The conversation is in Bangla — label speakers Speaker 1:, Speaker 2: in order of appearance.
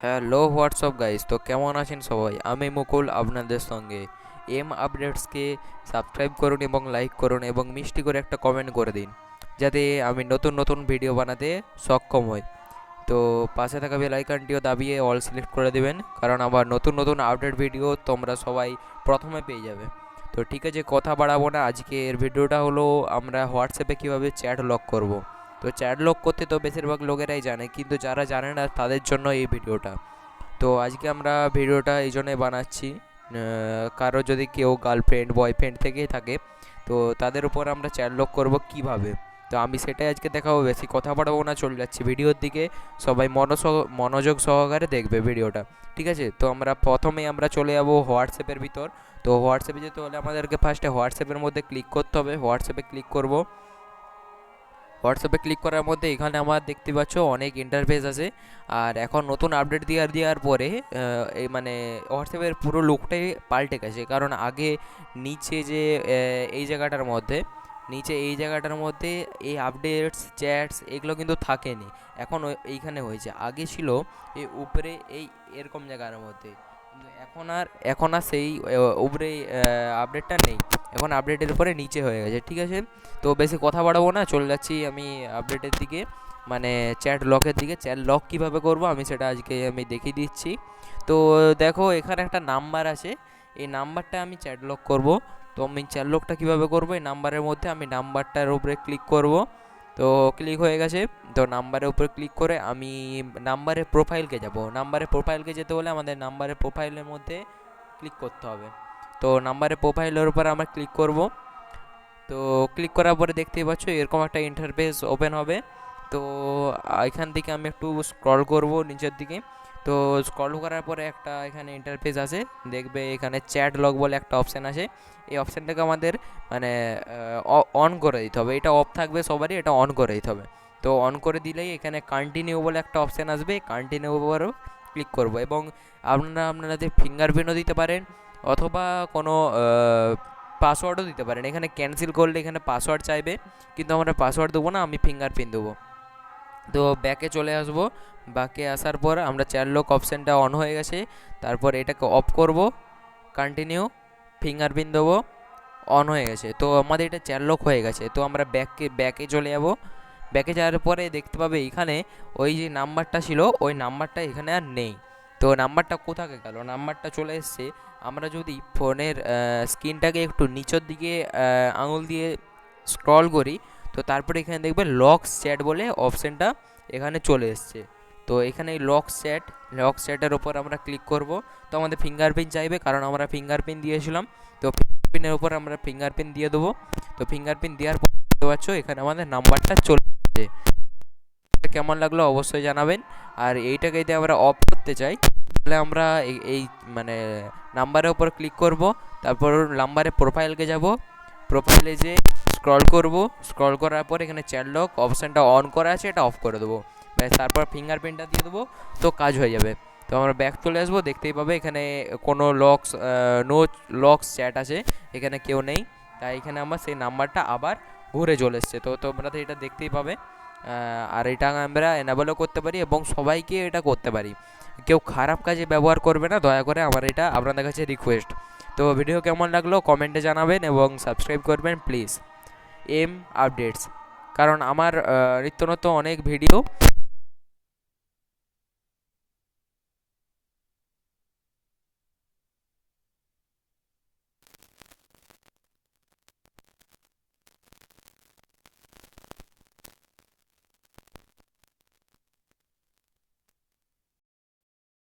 Speaker 1: Hello WhatsApp guys? তো কেমন আছেন সবাই? আমি মুকুল আপনাদের সঙ্গে। এম আপডেটসকে সাবস্ক্রাইব করুন এবং লাইক করুন এবং মিষ্টি করে একটা কমেন্ট করে দিন, যাতে আমি নতুন নতুন ভিডিও বানাতে সক্ষম হই। তো পাশে থাকা বেল আইকনটিও দাবিয়ে অল সিলেক্ট করে দিবেন, কারণ আবার নতুন নতুন আপডেট ভিডিও তোমরা সবাই প্রথমে পেয়ে যাবে। তো ঠিক আছে, কথা বাড়াবো না। আজকে এর ভিডিওটা হলো আমরা হোয়াটসঅ্যাপে কীভাবে চ্যাট লক করব। তো চ্যাট লক করতে তো বেশিরভাগ লোকেরাই জানে, কিন্তু যারা জানে না তাদের জন্য এই ভিডিওটা। তো আজকে আমরা ভিডিওটা এই জন্যই বানাচ্ছি কারও যদি কেউ গার্লফ্রেন্ড বয়ফ্রেন্ড থেকেই থাকে, তো তাদের উপর আমরা চ্যাট লক করব কীভাবে? তো আমি সেটাই আজকে দেখাবো, বেশি কথা বাড়াবো না, চলে যাচ্ছি ভিডিওর দিকে। সবাই মনোসহ মনোযোগ সহকারে দেখবে ভিডিওটা, ঠিক আছে? তো আমরা প্রথমে আমরা চলে যাব হোয়াটসঅ্যাপের ভিতর। তো হোয়াটসঅ্যাপে যেতে হলে আমাদেরকে ফার্স্টে হোয়াটসঅ্যাপের মধ্যে ক্লিক করতে হবে। হোয়াটসঅ্যাপে ক্লিক করব। হোয়াটসঅ্যাপে ক্লিক করার মধ্যে এখানে আমার দেখতে পাচ্ছ অনেক ইন্টারফেস আছে। আর এখন নতুন আপডেট দেওয়ার দেওয়ার পরে এই মানে হোয়াটসঅ্যাপের পুরো লুকটাই পাল্টে গেছে। কারণ আগে নিচে যে এই জায়গাটার মধ্যে, নিচে এই জায়গাটার মধ্যে এই আপডেটস চ্যাটস এগুলো কিন্তু থাকেনি। এখন এইখানে হয়েছে। আগে ছিল এই উপরে এই এরকম জায়গার মধ্যে। এখন আর এখন আর সেই উপরে আপডেটটা নেই। এখন আপডেটের উপরে নিচে হয়ে গেছে, ঠিক আছে? তো বেশি কথা বাড়াবো না, চলে যাচ্ছি আমি আপডেটের দিকে মানে চ্যাট লকের দিকে। চ্যাট লক কীভাবে করব আমি সেটা আজকে আমি দেখিয়ে দিচ্ছি। তো দেখো, এখানে একটা নাম্বার আছে। এই নাম্বারটা আমি চ্যাট লক করব। তো আমি চ্যাট লকটা কীভাবে করব? এই নাম্বারের মধ্যে আমি নাম্বারটার উপরে ক্লিক করব। তো ক্লিক হয়ে গেছে। তো নাম্বারের উপর ক্লিক করে আমি নাম্বারের প্রোফাইলকে যাব। নাম্বারের প্রোফাইলকে যেতে হলে আমাদের নাম্বারের প্রোফাইলের মধ্যে ক্লিক করতে হবে। তো নাম্বারের প্রোফাইলের উপর আমরা ক্লিক করব। তো ক্লিক করার পরে দেখতেই পাচ্ছ এরকম একটা ইন্টারফেস ওপেন হবে। তো এখান থেকে আমি একটু স্ক্রল করব নিচের দিকে। তো স্ক্রল করার পরে একটা এখানে ইন্টারফেস আছে। দেখবে এখানে চ্যাট লগ বলে একটা অপশান আছে এই অপশানটাকে আমাদের মানে অন করে দিতে হবে। এটা অফ থাকবে সবারই, এটা অন করে দিতে হবে। তো অন করে দিলেই এখানে কন্টিনিউ বলে একটা অপশান আসবে। কন্টিনিউ উপরও ক্লিক করব। এবং আপনারা আপনাদের ফিঙ্গারপ্রিন্টও দিতে পারেন, অথবা কোনো পাসওয়ার্ডও দিতে পারেন। এখানে ক্যান্সেল করলে এখানে পাসওয়ার্ড চাইবে। কিন্তু আমরা পাসওয়ার্ড দেবো না, আমি ফিঙ্গারপ্রিন্ট দেবো। তো ব্যাকে চলে আসব। ব্যাকে আসার পর আমরা চার লক অপশানটা অন হয়ে গেছে। তারপর এটাকে অফ করব কন্টিনিউ ফিঙ্গারপ্রিন্ট দেবো অন হয়ে গেছে। তো আমাদের এটা চার লক হয়ে গেছে। তো আমরা ব্যাককে ব্যাকে চলে যাব। ব্যাকে যাওয়ার পরে দেখতে পাবে এখানে ওই যে নাম্বারটা ছিল, ওই নাম্বারটা এখানে আর নেই। তো নাম্বারটা কোথাকে গেল? নাম্বারটা চলে এসছে। আমরা যদি ফোনের স্ক্রিনটাকে একটু নিচের দিকে আঙুল দিয়ে স্ক্রল করি, তো তারপরে এখানে দেখবে লকস চ্যাট বলে অপশানটা এখানে চলে এসছে। তো এখানে লক চ্যাট লক চ্যাটের ওপর আমরা ক্লিক করব। তো আমাদের ফিঙ্গারপ্রিন্ট চাইবে, কারণ আমরা ফিঙ্গারপ্রিন্ট দিয়েছিলাম। তো ফিঙ্গারপ্রিন্টের উপর আমরা ফিঙ্গারপ্রিন্ট দিয়ে দেবো। তো ফিঙ্গারপ্রিন্ট দেওয়ার পর দেখতে পাচ্ছ, এখানে আমাদের নাম্বারটা চলে এসছে। কেমন লাগল অবশ্যই জানাবেন। আর এইটাকে যদি আমরা অফ করতে চাই, তাহলে আমরা এই- মানে নাম্বারের উপর ক্লিক করব। তারপর নাম্বারে প্রোফাইলকে যাব। প্রোফাইলে যে স্ক্রল করব। স্ক্রল করার পর এখানে চ্যাট লক অপশানটা অন করা আছে, এটা অফ করে দেবো। ব্যাস তারপর ফিঙ্গারপ্রিন্টটা দিয়ে দেবো, তো কাজ হয়ে যাবে। তো আমরা ব্যাক চলে আসব, দেখতেই পাবে এখানে কোনো লকস নো লকস চ্যাট আছে, এখানে কেউ নেই। তাই এখানে আমার সেই নাম্বারটা আবার ঘুরে চলে এসছে। তো তোমরা তো এটা দেখতেই পাবে। আর এটা আমরা এনাবেলও করতে পারি এবং সবাইকে এটা করতে পারি। কেউ খারাপ কাজে ব্যবহার করবে না, দয়া করে আমার এটা আপনাদের কাছে রিকোয়েস্ট তো ভিডিও কেমন লাগল কমেন্টে জানাবেন এবং সাবস্ক্রাইব করবেন প্লিজ এম আপডেটস কারণ আমার নিত্য অনেক ভিডিও